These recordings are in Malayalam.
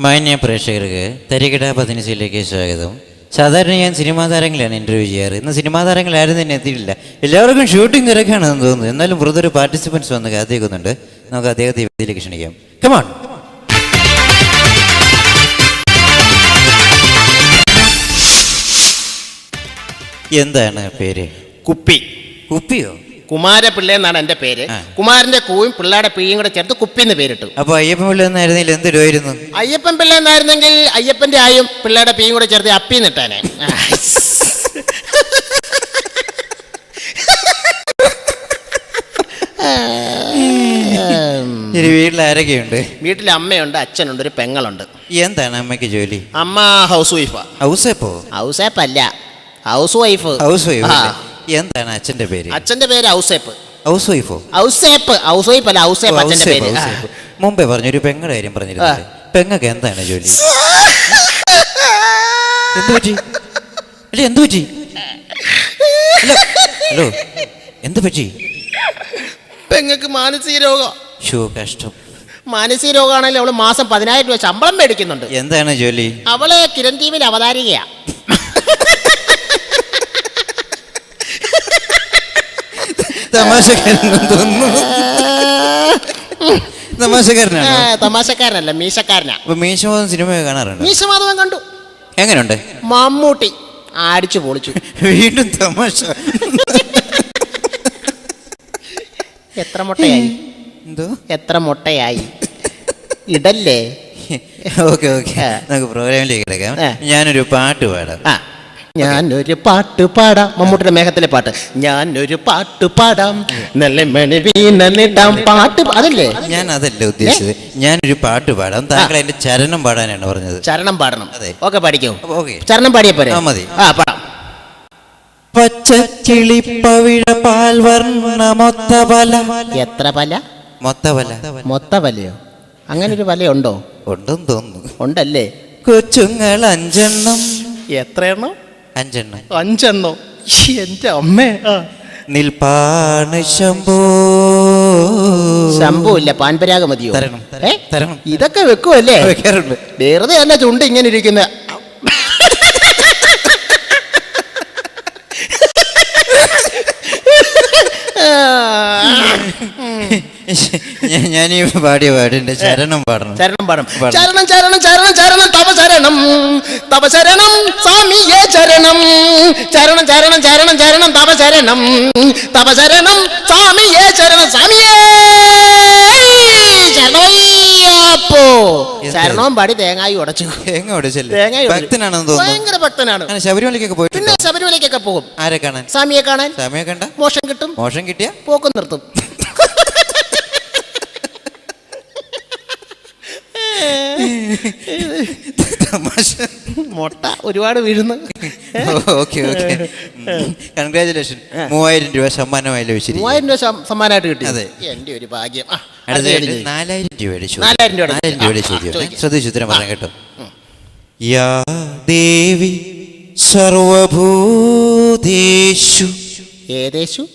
മാന്യ പ്രേക്ഷകർക്ക് തരികിട പതിനഞ്ചിലേക്ക് സ്വാഗതം. സാധാരണ ഞാൻ സിനിമാ താരങ്ങളെയാണ് ഇന്റർവ്യൂ ചെയ്യാറ്. ഇന്ന് സിനിമാ താരങ്ങൾ ആരും തന്നെ എത്തിയിട്ടില്ല. എല്ലാവർക്കും ഷൂട്ടിംഗ് തിരക്കാണെന്ന് തോന്നുന്നു. എന്നാലും വെറുതെ ഒരു പാർട്ടിസിപ്പൻസ് വന്ന് കാത്തിരിക്കുന്നുണ്ട്. നമുക്ക് അദ്ദേഹത്തെ വേദിയിലേക്ക് ക്ഷണിക്കാം. കമാൺ എന്താണ് പേര്? കുപ്പി. കുപ്പിയോ? കുമാരപിള്ള എന്നാണ് എന്റെ പേര്. കുമാരന്റെ കൂവും പിള്ളയുടെ പിയും കൂടെ ചേർത്ത് കുപ്പി എന്ന് പേരിട്ടു. അപ്പൊ അയ്യപ്പൻ പിള്ള എന്നായിരുന്നില്ല എന്തിടുമായിരുന്നു അയ്യപ്പൻ പിള്ള എന്നായിരുന്നെങ്കിൽ അയ്യപ്പന്റെ ആയും പിള്ളയുടെ പീയും കൂടെ ചേർത്ത് അപ്പി നിട്ടാനെ വീട്ടിലാരൊക്കെയുണ്ട് വീട്ടിൽ ആരൊക്കെയുണ്ട്? വീട്ടിൽ അമ്മയുണ്ട് അച്ഛനുണ്ട് ഒരു പെങ്ങളുണ്ട്. എന്താണ് അമ്മയ്ക്ക് ജോലി? അമ്മ ഹൗസ് വൈഫാ. ഹൗസ് ഹൗസ് വൈഫ് അല്ല ഹൗസ് വൈഫ്. House wife. എന്താണ് അച്ഛന്റെ പേര്? അച്ഛന്റെ പേര് ഔസേപ്പ്. ഹൗസ് വൈഫോ ഹൗസേപ്പ് ഹൗസ് വൈഫ് അല്ല അച്ഛന്റെ പേര്. മുമ്പേ പറഞ്ഞു ഒരു പെങ്ങളുടെ കാര്യം പറഞ്ഞിരുന്നു പെങ്ങക്ക് എന്താണ് ജോലി? എന്തു പറ്റി? അല്ല എന്തു പറ്റി? ഹലോ ഹലോ എന്ത് പറ്റി? പെങ്ങൾക്ക് മാനസിക രോഗം. ഷോ കഷ്ടം. മാനസിക രോഗമാണെങ്കിൽ അവൾ മാസം പതിനായിരം രൂപ ശമ്പളം മേടിക്കുന്നുണ്ട്. എന്താണ് ജോലി? അവൾ കിരൺ ടീമിൽ വിയിൽ അവതാരികയാ തമാശക്കാരനെന്ന് തോന്നുന്നു. തമാശക്കാരനാണ്? തമാശക്കാരനല്ല മീശക്കാരനാ. അപ്പൊ മീശമോഹൻ സിനിമ കാണാറുണ്ട്? മീശമാധവൻ കണ്ടു. എങ്ങനെയുണ്ട് മമ്മൂട്ടി അടിച്ചു പൊളിച്ചു. വീണ്ടും തമാശ. എത്ര മുട്ടയായി? എന്തോ? എത്ര മുട്ടയായി? ഇടല്ലേ? Okay okay. നമുക്ക് പ്രോഗ്രാമിലേക്ക് കിടക്കാം. ഞാനൊരു പാട്ട് പാടാം. ആ. ഞാനൊരു പാട്ട് പാടാം. മമ്മൂട്ടിയുടെ മേഘത്തിലെ പാട്ട്. ഞാനൊരു പാട്ട് പാടാം. നല്ല മണി വീണിടാം പാട്ട് അതല്ലേ? ഞാൻ അതല്ല ഉദ്ദേശിച്ചത്. ഞാനൊരു പാട്ട് പാടാം. താങ്കൾ എന്റെ ചരണം പാടാനാണ് പറഞ്ഞത്. ചരണം പാടണം. അതെ. ഓക്കെ പാടിക്കും ചരണം പാടിയ പോരെ? മതി. ആ പാടാം. പച്ചക്കിളിപ്പവിഴ പാൽ വർണ മൊത്ത പല എത്ര പല മൊത്ത പല മൊത്ത പലയോ അങ്ങനെ ഒരു വലയുണ്ടോ? ഉണ്ടെന്ന് തോന്നുന്നു. ഉണ്ടല്ലേ? കൊച്ചുങ്ങൾ അഞ്ചെണ്ണം. എത്ര എണ്ണം അഞ്ചെണ്ണം. അഞ്ചെണ്ണോ. എന്റെ അമ്മേ. നിൽപ്പാണ് ശംഭോ. ശംഭൂ ഇല്ല പാൻപരാഗ മതിയോ? തരണം, തരണം. ഇതൊക്കെ വെക്കുമല്ലേ വെക്കാറുണ്ട്. വെറുതെ അല്ല ചുണ്ട് ഇങ്ങനെ ഇരിക്കുന്ന. ഞാൻ- ഞാൻ ഈ പാടിയ പാടിന്റെ ചരണം പാടണം. ചരണം പാടണം. ചരണം ചരണം ചരണം ചരണം തപ തപശരണം തപ ശരണം സ്വാമിയേ ചരണം. ചരണം ചരണം ചരണം ചരണം തപ തപശരണം തപ ശരണം ചരണം. സ്വാമിയേ! ശരണമയ്യപ്പോ? ശരണവും പാടി തേങ്ങായി ഉടച്ചു. തേങ്ങ ചെല്ലും തേങ്ങായി ഭക്തനാണെന്ന് തോന്നുന്നു. ഭയങ്കര ഭക്തനാണ്. അങ്ങനെ പോയി പിന്നെ ശബരിമലയ്ക്കൊക്കെ പോകും. ആരെ കാണാൻ? സ്വാമിയെ കാണാൻ. സ്വാമിയെ കണ്ട? മോശം കിട്ടും. മോശം കിട്ടിയ? പോക്കും നിർത്തും. തമാശ മുട്ട ഒരുപാട് വീഴുന്നു. Okay okay. കൺഗ്രാചുലേഷൻ മൂവായിരം രൂപ സമ്മാനമായി ലഭിച്ചു മൂവായിരം രൂപ സമ്മാനമായിട്ട് കിട്ടി. അതെ. എന്റെ ഒരു ഭാഗ്യം. അടുത്തതായിട്ട്. നാലായിരം രൂപ ചോദ്യം. നാലായിരം രൂപ നാലായിരം. രൂപയുടെ ചോദ്യം. ശ്രദ്ധിച്ചു ഉത്തരം പറയാം കേട്ടോ. യാ ദേവി സർവഭൂതേഷു. ഏതേശു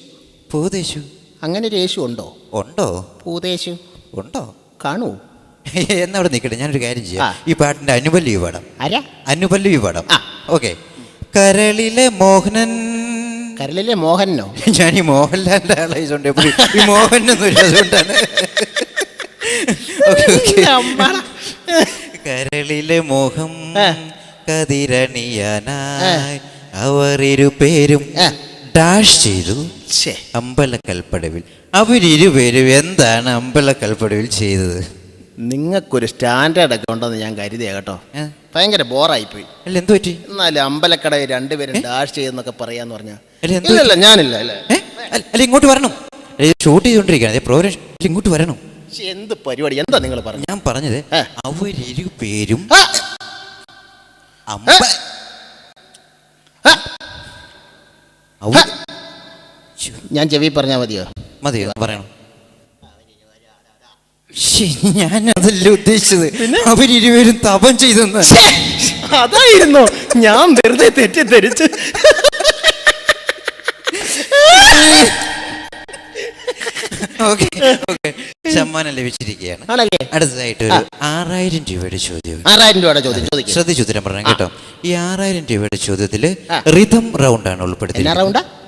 ഭൂതേഷു. അങ്ങനെ ഒരു യേശു ഉണ്ടോ? ഉണ്ടോ? പൂതേശു ഉണ്ടോ? കാണൂ എന്നാ അവിടെ നിൽക്കട്ടെ ഞാനൊരു കാര്യം ചെയ്യാം. ഈ പാട്ടിന്റെ അനുപല്ലവി പാടാം. അനുപല്ലവി പാടാം. ഓക്കെ. കരളിലെ മോഹനൻ. കരളിലെ മോഹനോ ഞാൻ ഈ മോഹൻലാലിന്റെ ആളായതുകൊണ്ട് ഈ മോഹൻ എന്നൊരു അതുകൊണ്ടാണ് കരളിലെ മോഹം. കതിരണിയാനായി അവർ ഇരുപേരും. ഡാഷ് ചെയ്തു. അമ്പലക്കൽപ്പടവിൽ. അവരിരുപേരും എന്താണ് അമ്പലക്കൽപ്പടവിൽ ചെയ്തത്? നിങ്ങൾക്കൊരു സ്റ്റാൻഡേർഡ് ഒക്കെ ഉണ്ടെന്ന് ഞാൻ കരുതിയ കേട്ടോ. ഭയങ്കര ബോറായിപ്പോയി അല്ല എന്തു പറ്റി? എന്നാലും അമ്പലക്കടയിൽ രണ്ടുപേരും ഡാഷ് ചെയ്തെന്നൊക്കെ പറയാന്ന് പറഞ്ഞാ. ഇല്ലല്ല ഞാനില്ല അല്ലേ ഇങ്ങോട്ട് വരണം. ഷൂട്ട് ചെയ്തോണ്ടിരിക്കുകയാണ്. പ്രോഗ്രാം ഇങ്ങോട്ട് വരണം. എന്ത് പരിപാടി? എന്താ നിങ്ങൾ പറഞ്ഞു ഞാൻ പറഞ്ഞത് അവരിരു ശ്ശോ, ഞാൻ ചെവി പറഞ്ഞാ മതിയോ? മതിയോ? പറയണം. അതല്ല ഉദ്ദേശിച്ചത്. അവരിരുവരും തപം ചെയ്തെന്ന്. അതായിരുന്നു. ഞാൻ വെറുതെ തെറ്റിദ്ധരിച്ച്. Okay okay. സമ്മാനം ലഭിച്ചിരിക്കുകയാണ്. ആണല്ലേ? അടുത്തതായിട്ട് ഒരു ആറായിരം രൂപയുടെ ചോദ്യം. ആറായിരം രൂപയുടെ ചോദ്യം ശ്രദ്ധിച്ചു ഉത്തരം പറഞ്ഞു കേട്ടോ. ഈ ആറായിരം രൂപയുടെ ചോദ്യത്തിൽ റിതം റൗണ്ട് ആണ് എന്നാ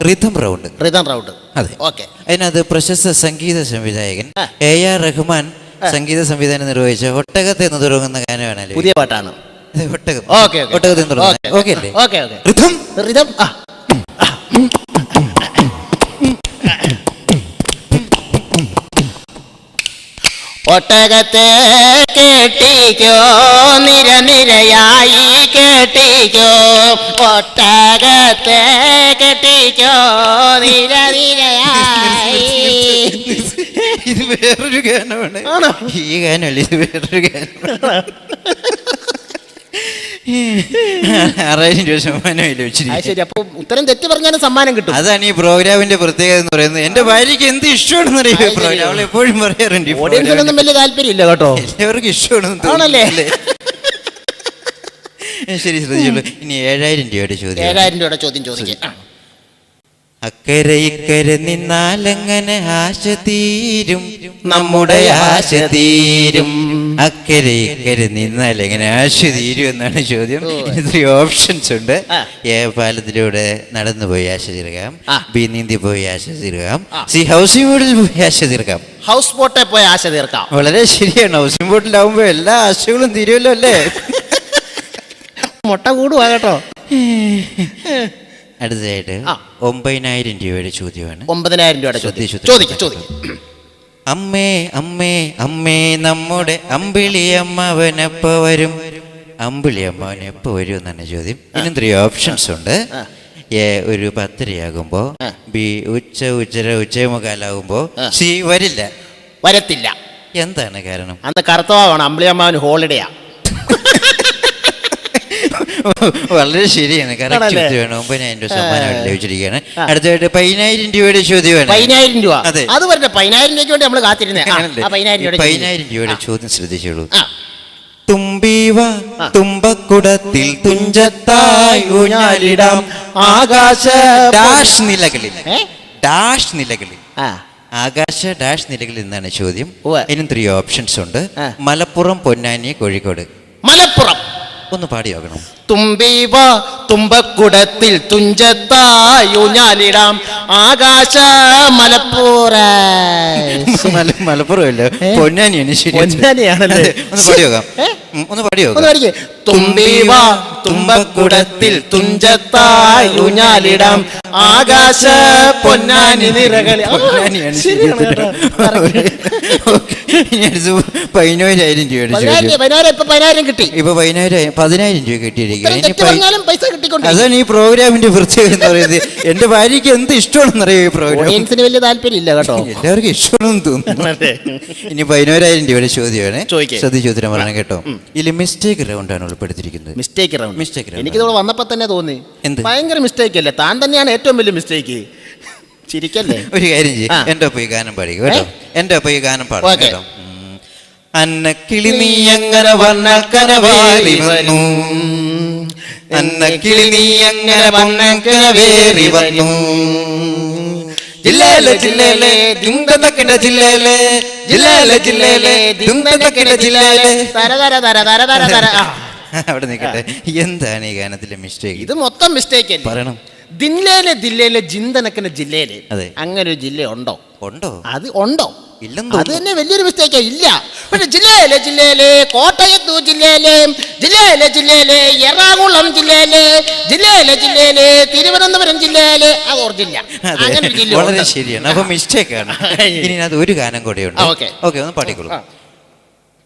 റിതം റൗണ്ട് റിതം റൗണ്ട് അതെ ഓക്കെ അതിനകത്ത് പ്രശസ്ത സംഗീത സംവിധായകൻ. എ ആർ റഹ്മാൻ സംഗീത സംവിധാനം നിർവഹിച്ച ഒട്ടകത്തെ എന്ന് തുടങ്ങുന്ന ഗാനമാണ് പുതിയ പാട്ടാണ് ഒട്ടകം ഓക്കെ ഒട്ടകത്തെ തുടങ്ങുന്ന ഓക്കെ അല്ലേ ഓക്കെ ഓക്കെ റിഥം റിതം ആ ഒട്ടകത്തെ കേട്ടിക്കോ നിരനിരയായി കേട്ടിക്കോ. ഒട്ടകത്തെ കേട്ടിക്കോ നിരനിരയായി. ഇത് വേറൊരു ഗാനമാണ്? ഈ ഗാനമല്ല ഇത് വേറൊരു ഗാനമാണ്. ആറായിരം രൂപ ശരി അപ്പൊ ഉത്തരം തെറ്റ് പറഞ്ഞാലും സമ്മാനം കിട്ടും. അതാണ് ഈ പ്രോഗ്രാമിന്റെ പ്രത്യേകത എന്ന് പറയുന്നത്. എന്റെ ഭാര്യയ്ക്ക് എന്ത് ഇഷ്ടമാണെന്ന് അറിയാം പ്രോഗ്രാം? അവൾ എപ്പോഴും പറയാറുണ്ട് ഓഡിയൻസിനൊന്നും വലിയ താല്പര്യമില്ല കേട്ടോ. എല്ലാവർക്കും ഇഷ്ടമാണെന്ന് ആണല്ലേ? ശരി ശ്രദ്ധിച്ചുള്ളൂ ഇനി ഏഴായിരം രൂപയുടെ ചോദ്യം. ഏഴായിരം രൂപയുടെ ചോദ്യം ചോദിക്കാം. അക്കരെ ഇക്കരെ നിന്നാലെങ്ങനെ ആശ തീരും. നമ്മുടെ ആശ തീരും. അക്കരെ ഇക്കരെ നിന്നാൽ എങ്ങനെ ആശു തീരും എന്നാണ് ചോദ്യം. ഓ. ഇത്ര ഓപ്ഷൻസ് ഉണ്ട്. എ പാലത്തിലൂടെ നടന്നു പോയി ആശ തീർക്കാം. ബി നീന്തി പോയി ആശ തീർക്കാം. സി ഹൗസിംഗ് ബോട്ടിൽ പോയി ആശ തീർക്കാം. ഹൗസ് ബോട്ടെ പോയി ആശ തീർക്കാം. വളരെ ശരിയാണ്. ഹൗസിംഗ് ബോർഡിലാവുമ്പോ എല്ലാ ആശകളും തീരുമല്ലോ അല്ലേ? മുട്ട കൂടുവാ കേട്ടോ. അടുത്തതായിട്ട് ഒമ്പതിനായിരം രൂപയുടെ ചോദ്യമാണ്. ഒമ്പതിനായിരം രൂപയുടെ ചോദ്യം. ചോദിക്കും ചോദിക്കും. അമ്മേ അമ്മേ അമ്മേ നമ്മുടെ അമ്പിളി അമ്മാവനെപ്പോ വരും? അമ്പിളി അമ്മാവൻ എപ്പോ വരും എന്നാണ് ചോദ്യം. ഇതിന് ത്രീ ഓപ്ഷൻസ് ഉണ്ട്. എ ഒരു പത്തരയാകുമ്പോ. ബി ഉച്ച ഉച്ചര ഉച്ചമുക്കാലാകുമ്പോ. സി വരില്ല. വരത്തില്ല. എന്താണ് കാരണം? അന്ന് കറുത്തവാണ് ഹോളിഡേ ഹോളിഡേയാ വളരെ ശരിയാണ്. കറക്റ്റ്? ചോദ്യമാണ് ഒമ്പതിനായിരം രൂപ സമ്മാനം ആ. ലഭിച്ചിരിക്കുകയാണ് ആ. അടുത്തായിട്ട് പതിനായിരം രൂപയുടെ ചോദ്യമാണ് പതിനായിരം രൂപ. അതെ. അത് പറഞ്ഞ പതിനായിരം രൂപയ്ക്ക് വേണ്ടി നമ്മൾ കാത്തിരുന്നേ. പതിനായിരം രൂപയുടെ ചോദ്യം. ശ്രദ്ധിച്ചോളൂ. തുമ്പീവ തുമ്പക്കുടത്തിൽ തുഞ്ചത്തായി ഊഞ്ഞാലിടാം. ആകാശ ഡാഷ് നിലകളിൽ. ഡാഷ് നിലകളിൽ. ആകാശ ഡാഷ് നിലകളിൽ നിന്നാണ് ചോദ്യം. ഇനി ഇതിനും ത്രീ ഓപ്ഷൻസ് ഉണ്ട്. മലപ്പുറം പൊന്നാനി കോഴിക്കോട്. മലപ്പുറം. ഒന്ന് പാടി നോക്കണം തുമ്പീവ തുമ്പക്കുടത്തിൽ തുഞ്ചത്തായു ഞാനിടാം ആകാശ മലപ്പുറ. മല- മലപ്പുറം അല്ല? ഏ? പൊന്നാനിയാണ് ശരി. പൊന്നാനിയാണല്ലേ? ഒന്ന് പാടി നോക്കാം ഒന്ന് പാടി നോക്കാം തുമ്പീവ തുമ്പക്കുടത്തിൽ തുഞ്ചത്തായൂഞ്ഞാലിടാം. ആകാശ പൊന്നാനി നിറകളി പതിനായിരം ഇപ്പൊ പതിനായിരം കിട്ടി. ഇപ്പൊ പതിനായിരം പതിനായിരം രൂപ കിട്ടിയിരിക്കും അതാണ് ഈ പ്രോഗ്രാമിന്റെ പ്രത്യേകത എന്ന് പറയുന്നത്. എന്റെ ഭാര്യയ്ക്ക് എന്ത് ഇഷ്ടമാണെന്ന് അറിയാം ഈ പ്രോഗ്രാം? വലിയ താല്പര്യം ഇല്ല കേട്ടോ. എല്ലാവർക്കും ഇഷ്ടമാണെന്ന് തോന്നുന്നു. ഇനി പതിനോരായിരം രൂപയുടെ ചോദ്യമാണ്. ശ്രദ്ധിച്ചു ഉത്തരം പറയണം കേട്ടോ. ഇതിൽ മിസ്റ്റേക്ക് റൗണ്ടാണ് ഉൾപ്പെടുത്തിയിരിക്കുന്നത്. Mistake round Mistake round. എനിക്കിതോടെ വന്നപ്പോൾ തന്നെ തോന്നി. എന്ത്? ഭയങ്കര മിസ്റ്റേക്ക് അല്ലേ? താൻ തന്നെയാണ് ഏറ്റവും വലിയ മിസ്റ്റേക്ക് ചിരിക്കല്ലേ? ഒരു കാര്യം ചെയ്യും. എന്റെ ഒപ്പം ഈ ഗാനം പാടിക്കും കേട്ടോ? എന്റെ ഒപ്പം ഈ ഗാനം പാടും ഓക്കേ. കേട്ടോ. ഉം. അന്നക്കിളി നീ അങ്ങനെ വർണക്കനവേറി വന്നു അന്നക്കിളി നീ അങ്ങനെ വർണക്കനവേറി വന്നു? ജില്ലയിലെ ജില്ലയിലെ ദുന്തക്കിന്റെ ജില്ലയിലെ ജില്ലയിലെ ജില്ലയിലെ ദുന്തക്കിന്റെ ജില്ലയിലെ. തര തര തര തര തര തര. ആ. അവിടെ നിൽക്കട്ടെ എന്താണ് ഈ ഗാനത്തിലെ മിസ്റ്റേക്ക് ഇത് മൊത്തം മിസ്റ്റേക്ക് പറയണം. ദില്ലേലെ ജില്ലയിലെ ജിന്തനക്കിന് ജില്ലയിൽ അതെ. അങ്ങനെ ഒരു ജില്ല ഉണ്ടോ? ഉണ്ടോ? അത് ഉണ്ടോ? ഇല്ലെന്ന് അത് തന്നെ വലിയൊരു മിസ്റ്റേക്കാ ഇല്ല. പക്ഷെ ജില്ലയിലെ ജില്ലയിലെ കോട്ടയത്തു ജില്ലയിലെ ജില്ലയിലെ ജില്ലയിലെ എറണാകുളം ജില്ലയിലെ ജില്ലയിലെ ജില്ലയിലെ തിരുവനന്തപുരം ജില്ലയിലെ അത്. ഓർജില്ല അങ്ങനെ വളരെ ശരിയാണ്. അപ്പൊ മിസ്റ്റേക്ക് ആണ്. ഇനി അത് ഒരു ഗാനം കൂടെ ഉണ്ട് ഓക്കെ. ഒന്ന് പാടിക്കോളൂ.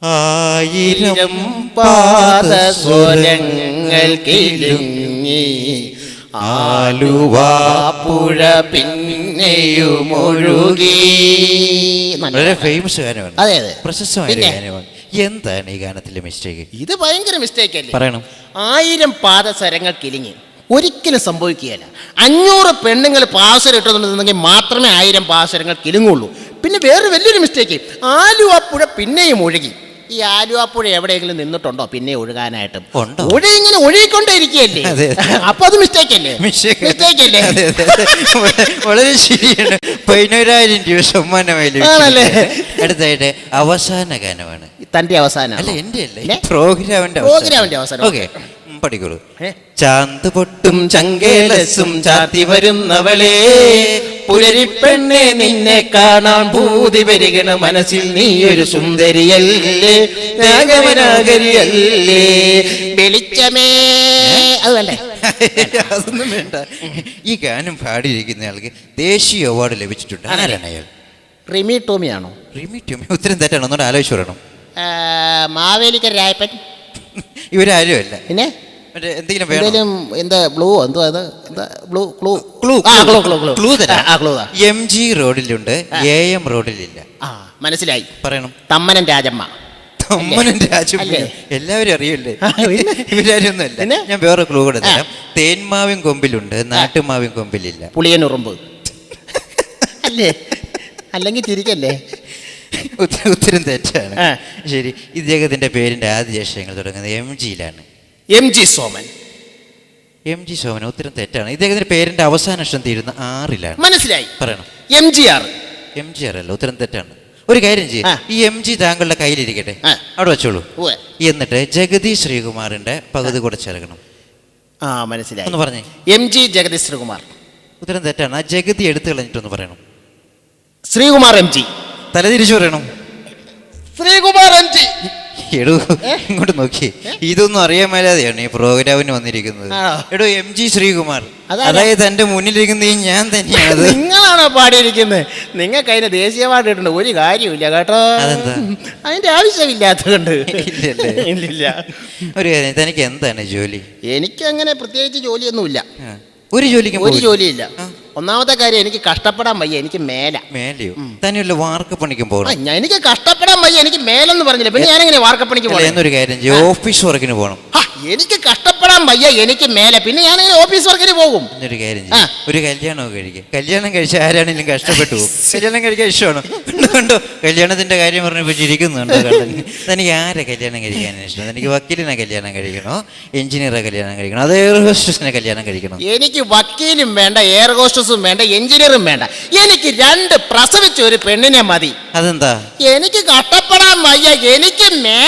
ആയിരം പാദസ്വരങ്ങൾ കിലുങ്ങി ആലുവാപ്പുഴ പിന്നെയും ഒഴുകി. വളരെ ഫേമസ് ഗാനമാണ്. അതെ അതെ. പ്രശസ്തമായ ഒരു പിന്നെ? ഗാനമാണ്. എന്താണ് ഈ ഗാനത്തിലെ മിസ്റ്റേക്ക് ഇത് ഭയങ്കര മിസ്റ്റേക്ക് അല്ലേ? പറയണം. ആയിരം പാദസരങ്ങൾ കിലിങ്ങി. ഒരിക്കലും സംഭവിക്കുകയില്ല. അഞ്ഞൂറ് പെണ്ണുങ്ങൾ പാസരം ഇട്ടുന്നുണ്ടെങ്കിൽ മാത്രമേ ആയിരം പാസരങ്ങൾ കിലുങ്ങുള്ളൂ. പിന്നെ വേറെ വലിയൊരു മിസ്റ്റേക്ക് ആലുവ പുഴ പിന്നെയും ഒഴുകി. ഈ ആലുവാപ്പുഴ എവിടെയെങ്കിലും നിന്നിട്ടുണ്ടോ പിന്നെ ഒഴുകാനായിട്ട് ഉണ്ടോ? ഒഴി ഇങ്ങനെ ഒഴുകിക്കൊണ്ടേയിരിക്കുകയല്ലേ അതെ. അപ്പൊ അത് മിസ്റ്റേക്ക് അല്ലേ. മിസ്റ്റേക്ക് അല്ലേ അതെ, അതെ, അതെ. വള- വളരെ ശരിയാണ് പതിനോരായിരം രൂപ സമ്മാനമായി ആണല്ലേ? അടുത്തായിട്ട് അവസാന ഗാനമാണ് തന്റെ അവസാനം അല്ല എന്റെ അല്ലേ? പ്രോഗ്രാമിന്റെ പ്രോഗ്രാമിന്റെ അവസാനം. ഓക്കെ പഠിക്കോളൂ ഏ? ചാന്ത് പൊട്ടും ചങ്കേലസും ചാത്തി വരുന്നവളെ. പുലരിപ്പെണ്ണെ നിന്നെ കാണാൻ ഭൂതി വരികണ മനസ്സിൽ നീ ഒരു സുന്ദരിയല്ലേ. രാഗവരാഗരിയല്ലേ വെളിച്ചമേ. അതല്ലേ അതൊന്നും വേണ്ട. ഈ ഗാനം പാടിയിരിക്കുന്ന ആൾക്ക് ദേശീയ അവാർഡ് ലഭിച്ചിട്ടുണ്ട്. ആരാണ് അയാൾ? റിമി ടോമിയാണോ? റിമി ടോമി. ഉത്തരം തെറ്റാണ്. ഒന്നുകൂടെ ആലോചിച്ച് പറയണം. മാവേലിക്കരായപ്പൻ മാവേലിക്കര രായപ്പൻ. ഇവരാരും അല്ല. പിന്നെ? എന്തെങ്കിലും എന്താ ബ്ലൂ എന്തോ അത് എന്താ ബ്ലൂ ക്ലൂ ക്ലൂ ആ ക്ലൂ ക്ലൂ ക്ലൂ ക്ലൂ ആ ക്ലൂ എം ജി റോഡിലുണ്ട് എ എം റോഡിലില്ല. ആ മനസ്സിലായി. പറയണം. തമ്മനൻ രാജമ്മ. തമ്മനൻ രാജമ്മ. എല്ലാവരും അറിയില്ലേ? ഇവരൊന്നുമല്ല ഞാൻ വേറെ ക്ലൂ കൂടെ തരാം. തേന്മാവിൻ കൊമ്പിലുണ്ട് നാട്ടുമാവിൻ കൊമ്പിലില്ല. പുളിയനുറുമ്പ്. അല്ലേ? അല്ലെങ്കിൽ തിരിക്കല്ലേ ഉത്ത- ഉത്തരം തെറ്റാണ്. ശരി. ഇദ്ദേഹത്തിന്റെ പേരിന്റെ ആദ്യ അക്ഷരങ്ങൾ തുടങ്ങുന്നത് M ജിയിലാണ്. M G Soman M G Soman ഉത്തരം തെറ്റാണ്. ഇദ്ദേഹത്തിന്റെ പേരിന്റെ അവസാന അക്ഷരം തീരുന്ന ആറിലാണ്. മനസ്സിലായി? പറയണം. M G R M G R അല്ല ഉത്തരം തെറ്റാണ്. ഒരു കാര്യം ചെയ്യും. ഈ എം ജി താങ്കളുടെ കയ്യിലിരിക്കട്ടെ. അവിടെ വെച്ചോളൂ. എന്നിട്ട് ജഗതി ശ്രീകുമാറിന്റെ പകുതി കൂടെ ചേർക്കണം. ആ മനസ്സിലായി. ഒന്ന് പറഞ്ഞേ. M G Jagathy Sreekumar. ഉത്തരം തെറ്റാണ്. ആ ജഗതി എടുത്തു കളഞ്ഞിട്ടൊന്ന് പറയണം. ശ്രീകുമാർ എം ജി തലതിരിച്ചു പറയണം. ശ്രീകുമാർ എം ജി എടോ ഇങ്ങോട്ട് നോക്കി ഇതൊന്നും അറിയാൻ മേലാതെയാണ് ഈ പ്രോഗ്രാമിന് വന്നിരിക്കുന്നത്. എടോ എം ജി ശ്രീകുമാർ. അതായത് എന്റെ മുന്നിലിരിക്കുന്ന ഈ ഞാൻ തന്നെയാണ്. നിങ്ങളാണോ പാടിയിരിക്കുന്നത്? നിങ്ങൾക്ക് അതിന് ദേശീയ പാട്ട് ഇട്ടുണ്ട് ഒരു കാര്യമില്ല കേട്ടോ? അതിന്റെ ആവശ്യമില്ലാത്തതുകൊണ്ട്. ഇല്ല ഒരു കാര്യം തനിക്ക് എന്താണ് ജോലി? എനിക്ക് അങ്ങനെ പ്രത്യേകിച്ച് ജോലിയൊന്നുമില്ല. ഒരു ജോലിക്കും ഒരു ജോലിയില്ല. ഒന്നാമത്തെ കാര്യം എനിക്ക് കഷ്ടപ്പെടാൻ വയ്യ എനിക്ക് മേല. മേലെയോ? തന്നെയല്ല വാർക്ക പണിക്കും ആ, പോകണം ഞാൻ- എനിക്ക് കഷ്ടപ്പെടാൻ വയ്യ എനിക്ക് മേലെന്ന് പറഞ്ഞില്ല. പിന്നെ ഞാൻ എങ്ങനെ വാർക്കപ്പണിക്ക് അല്ല, പോകണം എന്നൊരു കാര്യം ചെയ്യും ഓഫീസ് വർക്കിന് പോകണം എനിക്ക് എനിക്ക് കഷ്ടപ്പെടാൻ വയ്യ എനിക്ക് മേലെ. പിന്നെ ഞാൻ ഓഫീസ് വർക്കിന് പോകും. എന്നൊരു കാര്യം ആ. ഒരു കല്യാണമൊക്കെ കഴിക്കുക കല്യാണം കഴിച്ച ആരാണെങ്കിലും കഷ്ടപ്പെട്ടു പോകും. കല്യാണം കഴിക്കാൻ ഇഷ്ടമാണ്? കണ്ടോ കണ്ടോ കല്യാണത്തിന്റെ കാര്യം പറഞ്ഞു ചിരിക്കുന്നുണ്ടോ തനിക്ക് ആരെ കല്യാണം കഴിക്കാനാണ് ഇഷ്ടം? എനിക്ക് വക്കീലിനെ കല്യാണം കഴിക്കണോ? എഞ്ചിനീയറെ കല്യാണം കഴിക്കണോ? അതോ എയർ ഹോസ്റ്റസിനെ കല്യാണം കഴിക്കണോ? എനിക്ക് വക്കീലും വേണ്ട എയർ ഹോസ്റ്റസും വേണ്ട എഞ്ചിനീയറും വേണ്ട. എനിക്ക് രണ്ട് പ്രസവിച്ച ഒരു പെണ്ണിനെ മതി. അതെന്താ? എനിക്ക് കഷ്ടപ്പെടാൻ വയ്യ. എനിക്ക് മേലെ